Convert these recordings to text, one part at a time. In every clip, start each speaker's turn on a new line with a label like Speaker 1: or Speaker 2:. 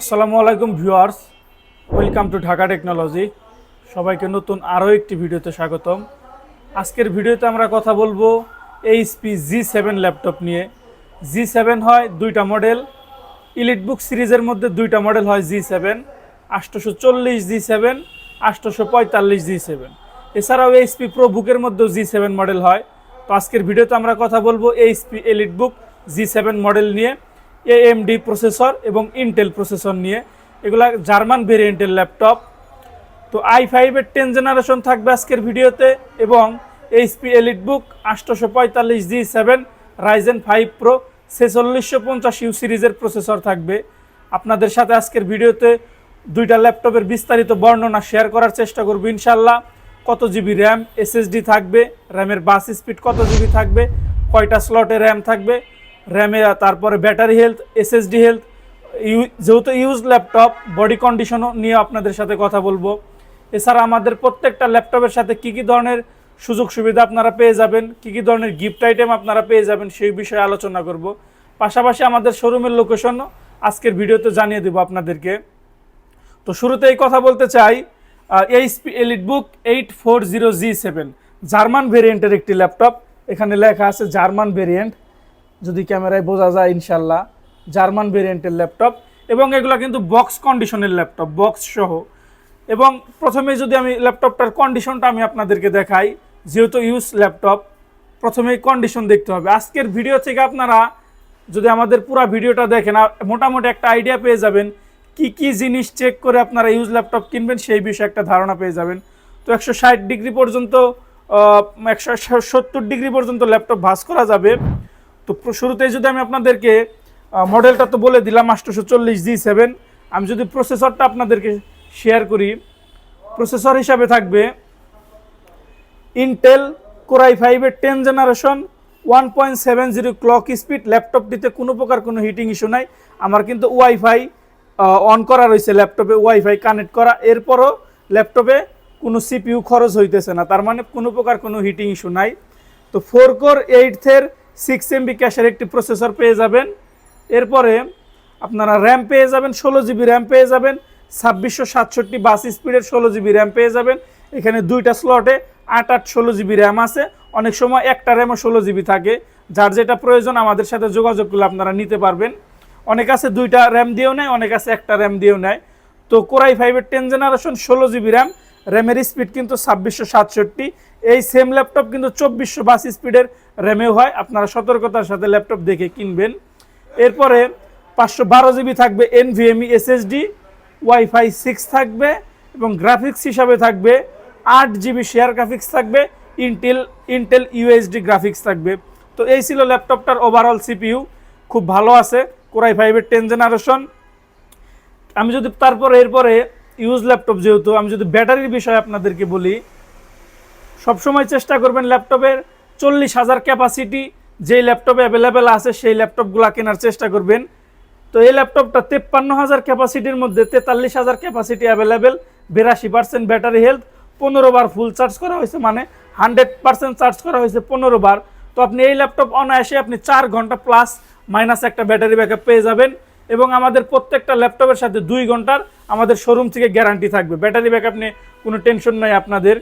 Speaker 1: আসসালামু আলাইকুম viewers, welcome to Dhaka technology. সবাইকে নতুন আরও একটি ভিডিওতে স্বাগতম। আজকের ভিডিওতে আমরা কথা বলব এইচপি জি সেভেন ল্যাপটপ নিয়ে। জি সেভেন হয় দুইটা মডেল ইলিটবুক সিরিজের মধ্যে দুইটা মডেল হয় জি সেভেন আটশোশো চল্লিশ জি সেভেন আটশোশো পঁয়তাল্লিশ জি সেভেন। এছাড়াও এইচপি প্রো বুকের মধ্যেও জি সেভেন মডেল হয়। তো আজকের ভিডিওতে আমরা কথা বলব HP elite book G seven model নিয়ে। এএমডি প্রসেসর এবং ইন্টেল প্রসেসর নিয়ে। এগুলা জার্মান ভেরিয়েন্টের ল্যাপটপ তো আই ফাইভের টেন জেনারেশন থাকবে আজকের ভিডিওতে এবং এইচপি এলিট বুক আটশোশো পঁয়তাল্লিশ G seven Ryzen five pro ছেচল্লিশশো পঞ্চাশ ইউ সিরিজের প্রসেসর থাকবে। আপনাদের সাথে আজকের ভিডিওতে দুইটা ল্যাপটপের বিস্তারিত বর্ণনা শেয়ার করার চেষ্টা করব ইনশাল্লাহ কত জিবি র্যাম এসএসডি থাকবে র্যামের বাস স্পিড কত জিবি থাকবে, কয়টা স্লটে র্যাম থাকবে র্যামে তারপরে ব্যাটারি হেলথ এসএসডি হেলথ যেহেতু ইউজ ল্যাপটপ, বডি কন্ডিশনও নিয়ে আপনাদের সাথে কথা বলব। এছাড়া আমাদের প্রত্যেকটা ল্যাপটপের সাথে কী কী ধরনের সুযোগ সুবিধা আপনারা পেয়ে যাবেন, কী কী ধরনের গিফট আইটেম আপনারা পেয়ে যাবেন সেই বিষয়ে আলোচনা করব। পাশাপাশি আমাদের শোরুমের লোকেশনও আজকের ভিডিওতে জানিয়ে দেবো আপনাদেরকে। তো শুরুতেই কথা বলতে চাই HP elite book eight four zero G seven German ভেরিয়েন্টের একটি ল্যাপটপ। এখানে লেখা আছে জার্মান ভেরিয়েন্ট যদি ক্যামেরায় বোঝা যায় ইনশাল্লাহ, জার্মান ভেরিয়েন্টের ল্যাপটপ এবং এগুলো কিন্তু বক্স কন্ডিশনের ল্যাপটপ বক্স সহ। এবং প্রথমে যদি আমি ল্যাপটপটার কন্ডিশনটা আমি আপনাদেরকে দেখাই, যেহেতু ইউজ ল্যাপটপ প্রথমেই কন্ডিশন দেখতে হবে। আজকের ভিডিও থেকে আপনারা যদি আমাদের পুরো ভিডিওটা দেখেন মোটামুটি একটা আইডিয়া পেয়ে যাবেন কি কি জিনিস চেক করে আপনারা ইউজ ল্যাপটপ কিনবেন, সেই বিষয়ে একটা ধারণা পেয়ে যাবেন। তো একশো ষাট ডিগ্রি পর্যন্ত একশো সত্তর ডিগ্রি পর্যন্ত ল্যাপটপ ভাস করা যাবে। তো শুরুতেই যদি আমি আপনাদেরকে মডেলটা তো বলে দিলাম আটশোশো চল্লিশ জি সেভেন আমি যদি প্রসেসরটা আপনাদেরকে শেয়ার করি প্রসেসর হিসাবে থাকবে ইন্টেল কোরাই ফাইভের ten generation one point seven zero clock speed ল্যাপটপটিতে কোনো প্রকার কোনো হিটিং ইস্যু নাই। আমার কিন্তু ওয়াইফাই অন করা রয়েছে ল্যাপটপে ওয়াইফাই কানেক্ট করা। এরপরও ল্যাপটপে কোনো সিপিইউ খরচ হইতেছে না, তার মানে কোনো প্রকার কোনো হিটিং ইস্যু নাই। তো ফোর কোর এইটের সিক্স এমবি ক্যাশের একটি প্রসেসর পেয়ে যাবেন। এরপরে আপনারা র্যাম পেয়ে যাবেন, ষোলো জিবি র্যাম পেয়ে যাবেন, ছাব্বিশশো সাতষট্টি বাস স্পিডের ষোলো জিবি র্যাম পেয়ে যাবেন। এখানে দুইটা স্লটে আট আট ষোলো জিবি র্যাম আছে। অনেক সময় একটা র্যামও ষোলো জিবি থাকে। যার যেটা প্রয়োজন, আমাদের সাথে যোগাযোগ করলে আপনারা নিতে পারবেন। অনেক আছে দুইটা র্যাম দিয়েও নেয়, অনেক আছে একটা র্যাম দিয়েও নেয়। তো কোরাই ফাইভের টেন জেনারেশন ষোলো জিবি র্যাম র্যামের স্পিড কিন্তু ছাব্বিশশো সাতষট্টি। এই সেম ল্যাপটপ কিন্তু চব্বিশশো বাস স্পিডের র্যামেও হয়। আপনারা সতর্কতার সাথে ল্যাপটপ দেখে কিনবেন। এরপরে পাঁচশো বারো জিবি থাকবে N NVMe SSD WiFi six থাকবে এবং গ্রাফিক্স হিসাবে থাকবে আট জিবি শেয়ার গ্রাফিক্স থাকবে ইন্টেল ইন্টেল ইউএসডি গ্রাফিক্স থাকবে। তো এই ছিল ল্যাপটপটার ওভারঅল সিপিইউ খুব ভালো আছে কোরাই ফাইভের টেন জেনারেশন আমি যদি তারপরে, এরপরে ইউজ ল্যাপটপ যেহেতু, আমি যদি ব্যাটারির বিষয়ে আপনাদেরকে বলি সবসময় চেষ্টা করবেন ল্যাপটপের চল্লিশ হাজার ক্যাপাসিটি যেই ল্যাপটপে অ্যাভেলেবেল আছে, সেই ল্যাপটপগুলো কেনার চেষ্টা করবেন। তো এই ল্যাপটপটা তেপ্পান্ন হাজার ক্যাপাসিটির মধ্যে তেতাল্লিশ হাজার ক্যাপাসিটি অ্যাভেলেবেল বিরাশি পার্সেন্ট ব্যাটারি হেলথ পনেরো বার ফুল চার্জ করা হয়েছে মানে হান্ড্রেড পার্সেন্ট চার্জ করা হয়েছে পনেরো বার। তো আপনি এই ল্যাপটপ অনায়াসে আপনি চার ঘণ্টা প্লাস মাইনাস একটা ব্যাটারি ব্যাকআপ পেয়ে যাবেন এবং আমাদের প্রত্যেকটা ল্যাপটপের সাথে দুই ঘণ্টার আমাদের শোরুম থেকে গ্যারান্টি থাকবে। ব্যাটারি ব্যাকআপ নিয়ে কোনো টেনশন নাই আপনাদের।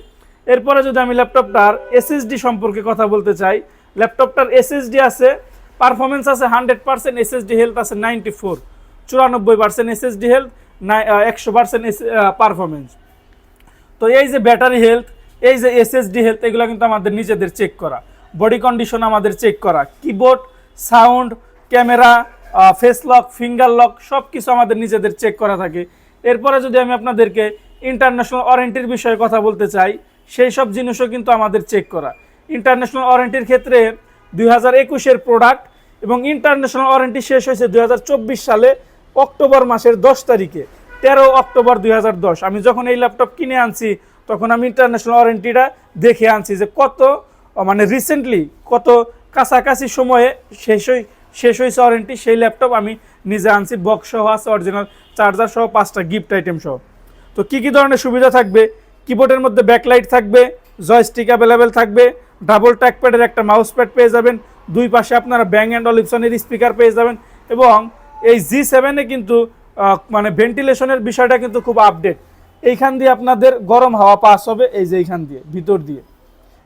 Speaker 1: এরপরে যদি আমি ল্যাপটপটার এসএসডি সম্পর্কে কথা বলতে চাই, ল্যাপটপটার এসএসডি আছে পারফরমেন্স আছে হান্ড্রেড পার্সেন্ট এসএসডি হেলথ আছে নাইনটি ফোর চুরানব্বই পার্সেন্ট এসএসডি হেলথ একশো পার্সেন্ট পারফরমেন্স তো এই যে ব্যাটারি হেলথ এই যে এসএসডি হেলথ এগুলো কিন্তু আমাদের নিজেদের চেক করা। বডি কন্ডিশন আমাদের চেক করা। Keyboard sound camera face lock finger lock সব কিছু আমাদের নিজেদের চেক করা থাকে। এরপরে যদি আমি আপনাদেরকে ইন্টারন্যাশনাল ওয়ারেন্টির বিষয়ে কথা বলতে চাই সেই সব জিনিসও কিন্তু আমাদের চেক করা। ইন্টারন্যাশনাল ওয়ারেন্টির ক্ষেত্রে দুই হাজার একুশের প্রোডাক্ট এবং ইন্টারন্যাশনাল ওয়ারেন্টি শেষ হয়েছে দুই হাজার চব্বিশ সালে অক্টোবর মাসের দশ তারিখে, তেরো অক্টোবর দুই হাজার দশ। আমি যখন এই ল্যাপটপ কিনে আনছি, তখন আমি ইন্টারন্যাশনাল ওয়ারেন্টিটা দেখে আনছি যে কত মানে রিসেন্টলি কত কাছাকাছি সময়ে শেষ হই, শেষ হয়েছে ওয়ারেন্টি সেই ল্যাপটপ আমি নিজে আনছি বক্স সহ আছে অরিজিনাল চার্জার সহ, পাঁচটা গিফট আইটেম সহ। তো কী কী ধরনের সুবিধা থাকবে? কিবোর্ডের মধ্যে ব্যাকলাইট থাকবে জয়স্টিক অ্যাভেলেবেল থাকবে ডাবল ট্র্যাকপ্যাডের একটা মাউস প্যাড পেয়ে যাবেন, দুই পাশে আপনারা ব্যাং অ্যান্ড অলিপসনের স্পিকার পেয়ে যাবেন এবং এই জি সেভেনে কিন্তু মানে ভেন্টিলেশনের বিষয়টা কিন্তু খুব আপডেট এইখান দিয়ে আপনাদের গরম হাওয়া পাস হবে, এই যে এইখান দিয়ে, ভিতর দিয়ে।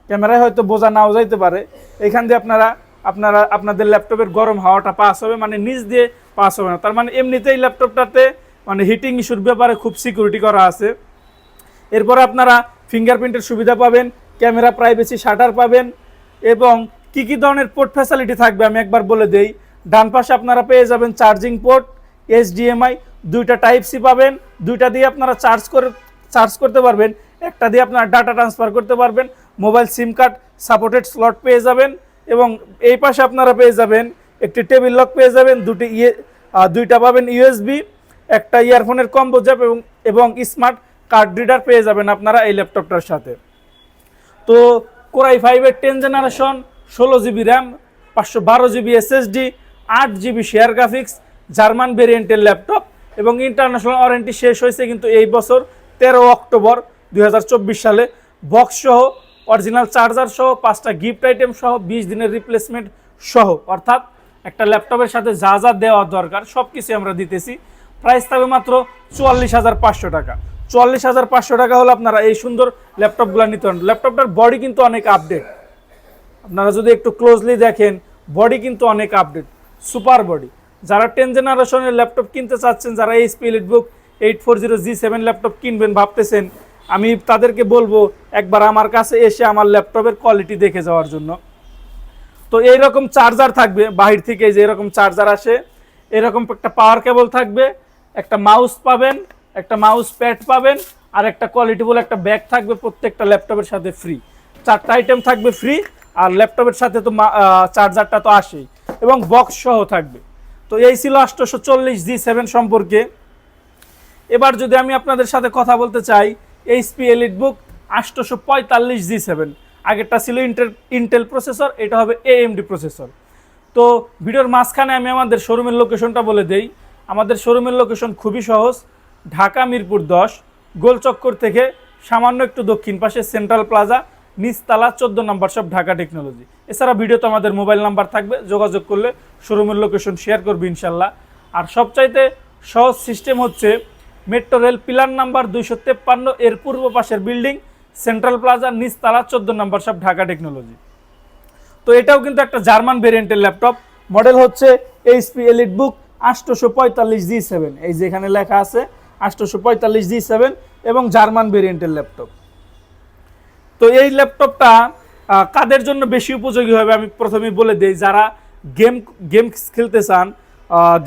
Speaker 1: ক্যামেরায় হয়তো বোঝা নাও যাইতে পারে এখান দিয়ে আপনারা আপনারা, আপনাদের ল্যাপটপের গরম হাওয়াটা পাস হবে মানে নিচ দিয়ে পাস হবে না। তার মানে এমনিতেই ল্যাপটপটাতে মানে হিটিং ইস্যুর ব্যাপারে খুব সিকিউরিটি করা আছে। এরপরে আপনারা ফিঙ্গারপ্রিন্টের সুবিধা পাবেন, ক্যামেরা প্রাইভেসি শাটার পাবেন এবং কি কি ধরনের পোর্ট ফ্যাসিলিটি থাকবে আমি একবার বলে দেই। ডান পাশে আপনারা পেয়ে যাবেন চার্জিং পোর্ট এইচডিএমআই দুইটা টাইপ সি পাবেন, দুইটা দিয়ে আপনারা চার্জ করে চার্জ করতে পারবেন, একটা দিয়ে আপনারা ডাটা ট্রান্সফার করতে পারবেন mobile SIM card supported slot পেয়ে যাবেন এবং এই পাশে আপনারা পেয়ে যাবেন, একটি টেবিল লক পেয়ে যাবেন, দুটি ইয়ে দুইটা পাবেন ইউএসবি একটা ইয়ারফোনের কম্বো জ্যাপ এবং এবং স্মার্ট কার্ড রিডার পেয়ে যাবেন আপনারা এই ল্যাপটপটার সাথে। তো কোরাই ফাইভের টেন জেনারেশন ষোলো জিবি র্যাম পাঁচশো বারো জিবি এসএসডি আট জিবি শেয়ার গ্রাফিক্স জার্মান ভেরিয়েন্টের ল্যাপটপ এবং ইন্টারন্যাশনাল ওয়ারেন্টি শেষ হয়েছে কিন্তু এই বছর তেরো অক্টোবর দু হাজার চব্বিশ সালে। বক্স সহ অরিজিনাল চার্জার সহ, পাঁচটা গিফট আইটেম সহ, বিশ দিনের রিপ্লেসমেন্ট সহ। অর্থাৎ একটা ল্যাপটপের সাথে যা যা দেওয়া দরকার সব কিছু আমরা দিতেছি। প্রাইস থাকবে মাত্র চুয়াল্লিশ হাজার পাঁচশো টাকা। চুয়াল্লিশ হাজার পাঁচশো টাকা হলে আপনারা এই সুন্দর ল্যাপটপগুলো নিতে পারেন। ল্যাপটপটার বডি কিন্তু অনেক আপডেট আপনারা যদি একটু ক্লোজলি দেখেন বডি কিন্তু অনেক আপডেট সুপার বডি যারা টেন জেনারেশনের ল্যাপটপ কিনতে চাচ্ছেন, যারা এই স্পিলিট book eight four zero G seven laptop কিনবেন ভাবতেছেন, আমি তাদেরকে বলব, একবার আমার কাছে এসে আমার ল্যাপটপের কোয়ালিটি দেখে যাওয়ার জন্য। তো এইরকম চার্জার থাকবে, বাহির থেকে যে এরকম চার্জার আসে, এরকম একটা পাওয়ার কেবল থাকবে, একটা মাউস পাবেন একটা মাউস প্যাড পাবেন আর একটা কোয়ালিটিবল একটা ব্যাগ থাকবে প্রত্যেকটা ল্যাপটপের সাথে ফ্রি চারটা আইটেম থাকবে ফ্রি আর ল্যাপটপের সাথে তো চার্জারটা তো আসেই। এবং বক্স সহ থাকবে। তো এই ছিল আটশোশো চল্লিশ জি সেভেন সম্পর্কে। এবার যদি আমি আপনাদের সাথে কথা বলতে চাই এইচপি এলিট বুক আটশোশো পঁয়তাল্লিশ জি সেভেন আগেরটা ছিল ইন্টেল ইন্টেল প্রসেসর এটা হবে এএমডি প্রসেসর তো ভিডিওর মাঝখানে আমি আমাদের শোরুমের লোকেশনটা বলে দেই। আমাদের শোরুমের লোকেশন খুবই সহজ। ঢাকা মিরপুর দশ, গোলচক্কর থেকে সামান্য একটু দক্ষিণ পাশে সেন্ট্রাল প্লাজা, নিচতলা চোদ্দ নম্বর সব ঢাকা টেকনোলজি। এছাড়া ভিডিওতে আমাদের মোবাইল নাম্বার থাকবে, যোগাযোগ করলে শোরুমের লোকেশন শেয়ার করবে ইনশাল্লাহ। আর সবচাইতে সহজ সিস্টেম হচ্ছে মেট্রো রেল পিলার নাম্বার দুইশো তেপ্পান্ন, এর পূর্ব পাশের বিল্ডিং সেন্ট্রাল প্লাজা নিচতলা চোদ্দ নম্বর সব ঢাকা টেকনোলজি। তো এটাও কিন্তু একটা জার্মান ভেরিয়েন্টের ল্যাপটপ মডেল হচ্ছে এইচপি এলিট বুক আটশোশো পঁয়তাল্লিশ জি সেভেন এই যে এখানে লেখা আছে। আটশোশো পঁয়তাল্লিশ জি সেভেন এবং জার্মান ভেরিয়েন্টের ল্যাপটপ। তো এই ল্যাপটপটা কাদের জন্য বেশি উপযোগী হবে আমি প্রথমেই বলে দিই, যারা গেম গেম খেলতে চান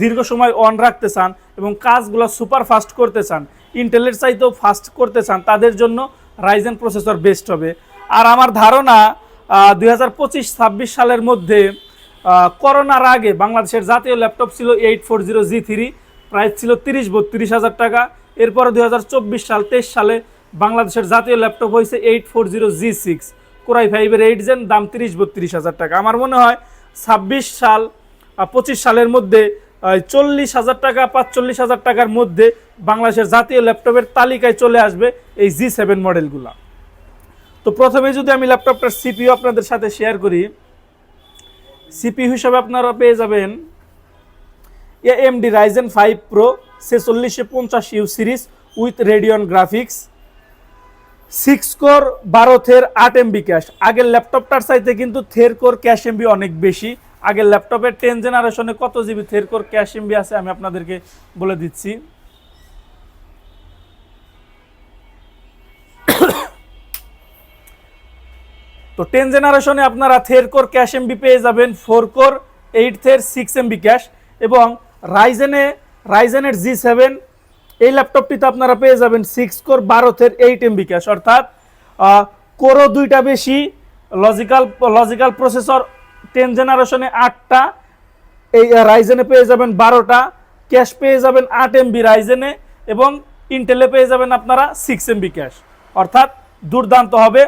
Speaker 1: দীর্ঘ সময় অন রাখতে চান এবং কাজগুলো সুপার ফাস্ট করতে চান ইন্টেলের চাইতেও ফাস্ট করতে চান, তাদের জন্য রাইজেন প্রসেসর বেস্ট হবে। আর আমার ধারণা দুই হাজার সালের মধ্যে করোনার আগে বাংলাদেশের জাতীয় ল্যাপটপ ছিল eight four zero G three price ছিল তিরিশ, বত্রিশ হাজার টাকা। এরপরে দুই হাজার চব্বিশ সাল, তেইশ সালে বাংলাদেশের জাতীয় ল্যাপটপ হয়েছে eight four zero G six. Core i ফাইভের এইট জেন দাম তিরিশ, বত্রিশ হাজার টাকা। আমার মনে হয় ছাব্বিশ সাল পঁচিশ সালের মধ্যে চল্লিশ হাজার টাকা, পাঁচচল্লিশ হাজার টাকার মধ্যে বাংলাদেশের জাতীয় ল্যাপটপের তালিকায় চলে আসবে এই জি সেভেন মডেলগুলা। তো প্রথমে যদি আমি ল্যাপটপটার সিপিও আপনাদের সাথে শেয়ার করি, সিপিইউ হিসাবে আপনারা পেয়ে যাবেন এএমডি রাইজেন ফাইভ প্রো ছেচল্লিশে পঞ্চাশ U series with Radeon graphics six core বারো থের আট এমবি ক্যাশ আগের ল্যাপটপটার চাইতে কিন্তু থের কোর ক্যাশ এমবি অনেক বেশি। আগের ল্যাপটপের টেন জেনারেশনে কত জিবি থের কোর ক্যাশ এমবি আছে আমি আপনাদেরকে বলে দিচ্ছি। তো টেন জেনারেশনে আপনারা থের কোর ক্যাশ এমবি পেয়ে যাবেন ফোর কোর এইট থের সিক্স এমবি ক্যাশ এবং রাইজেনে রাইজেনের জি সেভেন এই ল্যাপটপটিতে আপনারা পেয়ে যাবেন সিক্স কোর বারো থের এইট এমবি ক্যাশ অর্থাৎ কোরও দুইটা বেশি লজিক্যাল লজিক্যাল প্রসেসর টেন জেনারেশনে আটটা, এই রাইজেনে পেয়ে যাবেন বারোটা ক্যাশ পেয়ে যাবেন আট এমবি রাইজেনে এবং ইন্টেলে পেয়ে যাবেন আপনারা সিক্স এমবি ক্যাশ অর্থাৎ, দুর্দান্ত হবে।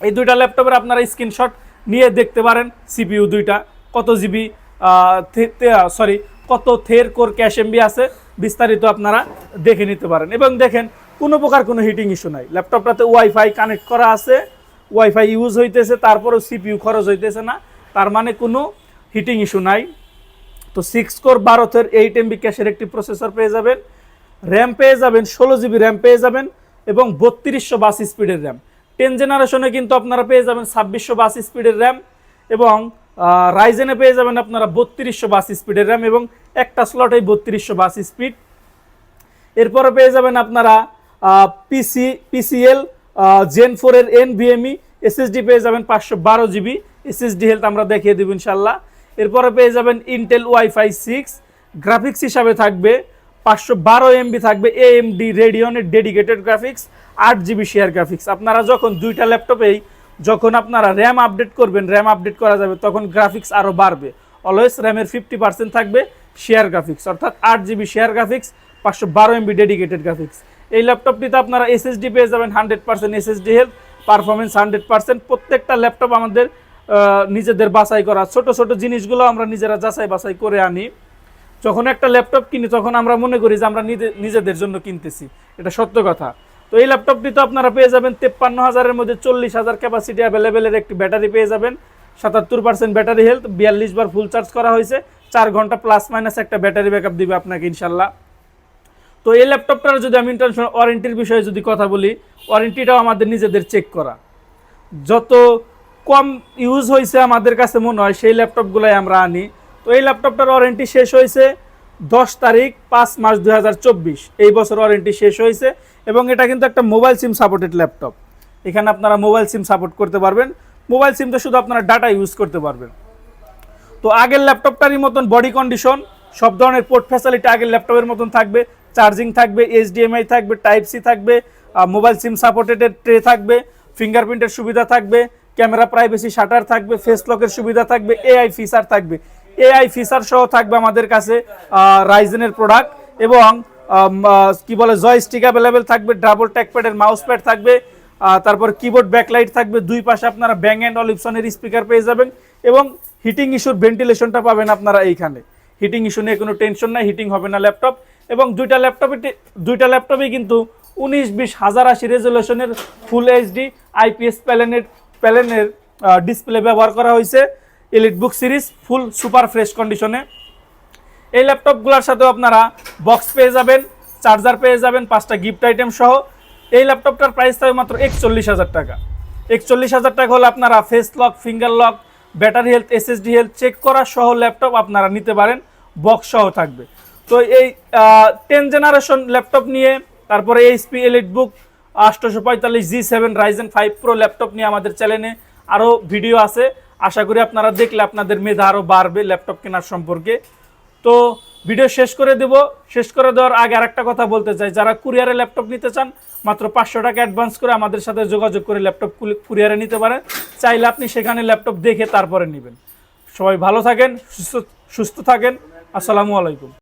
Speaker 1: এই দুইটা ল্যাপটপের আপনারা স্ক্রিনশট নিয়ে দেখতে পারেন সিপিইউ দুইটা, কত জিবি সরি কত থের কোর ক্যাশ এমবি আছে, বিস্তারিত আপনারা দেখে নিতে পারেন। এবং দেখেন, কোনো প্রকার কোনো হিটিং ইস্যু নাই। ল্যাপটপটাতে ওয়াইফাই কানেক্ট করা আছে ওয়াইফাই ইউজ হইতেছে, তারপরেও সিপিইউ খরচ হইতেছে না। তার মানে কোনো হিটিং ইস্যু নাই। তো সিক্স কোর বারোথের এইট এমবি ক্যাশের একটি প্রসেসর পেয়ে যাবেন। র্যাম পেয়ে যাবেন, ষোলো জিবি র্যাম পেয়ে যাবেন এবং বত্রিশশো বাস স্পিডের র্যাম টেন জেনারেশনে কিন্তু আপনারা পেয়ে যাবেন ছাব্বিশশো বাস স্পিডের র্যাম এবং রাইজেনে পেয়ে যাবেন আপনারা বত্রিশশো বাস স্পিডের র্যাম এবং একটা স্লটেই বত্রিশশো বাস স্পিড এরপরে পেয়ে যাবেন আপনারা পিসি পিসিএল জেন ফোরের এন ভিএমই এসএসডি পেয়ে যাবেন পাঁচশো বারো জিবি এসএসডি হেলথ আমরা দেখিয়ে দেব ইনশাল্লাহ এরপরে পেয়ে যাবেন ইন্টেল ওয়াইফাই সিক্স। গ্রাফিক্স হিসাবে থাকবে, পাঁচশো বারো এমবি থাকবে এএমডি রেডিয়নের ডেডিকেটেড গ্রাফিক্স আট জিবি শেয়ার গ্রাফিক্স আপনারা যখন দুইটা ল্যাপটপেই যখন আপনারা র্যাম আপডেট করবেন র্যাম আপডেট করা যাবে, তখন গ্রাফিক্স আরও বাড়বে। অলওয়েজ র্যামের ফিফটি পার্সেন্ট থাকবে। শেয়ার গ্রাফিক্স অর্থাৎ আট জিবি শেয়ার গ্রাফিক্স পাঁচশো বারো এমবি ডেডিকেটেড গ্রাফিক্স এই ল্যাপটপটিতে আপনারা এসএসডি পেয়ে যাবেন hundred percent SSD health performance hundred percent প্রত্যেকটা ল্যাপটপ আমাদের নিজেদের বাছাই করা। ছোট ছোট জিনিসগুলো আমরা নিজেরা যাচাই বাছাই করে আনি। যখন একটা ল্যাপটপ কিনি, তখন আমরা মনে করি যে আমরা নিজে- নিজেদের জন্য কিনতেছি। এটা সত্য কথা। তো এই ল্যাপটপটি তো আপনারা পেয়ে যাবেন তেপ্পান্ন হাজারের মধ্যে চল্লিশ হাজার ক্যাপাসিটি অ্যাভেলেবেলের একটি ব্যাটারি পেয়ে যাবেন। সাতাত্তর পার্সেন্ট ব্যাটারি হেলথ বিয়াল্লিশ বার ফুল চার্জ করা হয়েছে। চার ঘণ্টা প্লাস মাইনাস একটা ব্যাটারি ব্যাকআপ দিবে আপনাকে ইনশাল্লাহ। তো এই ল্যাপটপটার যদি আমি ইন্টারন্যাশনাল ওয়ারেন্টির বিষয়ে যদি কথা বলি ওয়ারেন্টিটাও আমাদের নিজেদের চেক করা। যত কম ইউজ হয়েছে আমাদের কাছে মনে হয়, সেই ল্যাপটপগুলোই আমরা আনি। তো এই ল্যাপটপটার ওয়ারেন্টি শেষ হয়েছে দশ তারিখ পাঁচ মার্চ দু এই বছর ওয়ারেন্টি শেষ হয়েছে এবং এটা কিন্তু একটা মোবাইল সিম সাপোর্টেড ল্যাপটপ এখানে আপনারা মোবাইল সিম সাপোর্ট করতে পারবেন। মোবাইল সিমটা শুধু আপনারা ডাটা ইউজ করতে পারবেন। তো আগের ল্যাপটপটারই মতন বডি কন্ডিশন সব ধরনের পোর্ট ফ্যাসিলিটি আগের ল্যাপটপের মতন থাকবে চার্জিং থাকবে এইচডিএমআই থাকবে টাইপ সি থাকবে মোবাইল সিম সাপোর্টেড ট্রে থাকবে ফিঙ্গারপ্রিন্টের সুবিধা থাকবে ক্যামেরা প্রাইভেসি শাটার থাকবে ফেস লকের সুবিধা থাকবে এআই ফিচার থাকবে। এআই ফিচার সহ থাকবে আমাদের কাছে রাইজেনের প্রোডাক্ট এবং কি বলে জয়স্টিক অ্যাভেলেবেল থাকবে ডাবল ট্যাকপ্যাডের মাউস প্যাড থাকবে তারপর কিবোর্ড ব্যাকলাইট থাকবে, দুই পাশে আপনারা ব্যাং অ্যান্ড অলিপসনের স্পিকার পেয়ে যাবেন এবং হিটিং ইস্যুর ভেন্টিলেশনটা পাবেন আপনারা এইখানে। হিটিং ইস্যু নিয়ে কোনো টেনশন নাই হিটিং হবে না ল্যাপটপ এবং দুইটা ল্যাপটপে দুইটা ল্যাপটপে কিন্তু উনিশ, বিশ, হাজার আশি রেজলিউশনের ফুল এইচডি আইপিএস প্যালেনের প্যালেনের ডিসপ্লে ব্যবহার করা হয়েছে। EliteBook series full super fresh কন্ডিশনে এই ল্যাপটপগুলোর সাথেও আপনারা বক্স পেয়ে যাবেন চার্জার পেয়ে যাবেন, পাঁচটা গিফট আইটেম সহ। এই ল্যাপটপটার প্রাইস থাকবে মাত্র একচল্লিশ হাজার টাকা। একচল্লিশ হাজার টাকা হলে আপনারা face lock finger lock battery health SSD health check করা সহ ল্যাপটপ আপনারা নিতে পারেন বক্স সহ থাকবে। তো এই টেন জেনারেশন ল্যাপটপ নিয়ে, তারপরে এইচপি এলিট বুক আটশোশো পঁয়তাল্লিশ G seven Ryzen five pro laptop নিয়ে আমাদের চ্যানেলে আরও ভিডিও আছে। আশা করি আপনারা দেখলে আপনাদের মেধা আরও বাড়বে ল্যাপটপ কেনার সম্পর্কে। তো ভিডিও শেষ করে দেব। শেষ করে দেওয়ার আগে আরেকটা কথা বলতে চাই। যারা কুরিয়ারে ল্যাপটপ নিতে চান, মাত্র পাঁচশো টাকা অ্যাডভান্স করে আমাদের সাথে যোগাযোগ করে ল্যাপটপ কুরিয়ারে নিতে পারেন। চাইলে আপনি সেখানে ল্যাপটপ দেখে তারপরে নেবেন। সবাই ভালো থাকেন, সুস্থ সুস্থ থাকেন। আসসালামু আলাইকুম।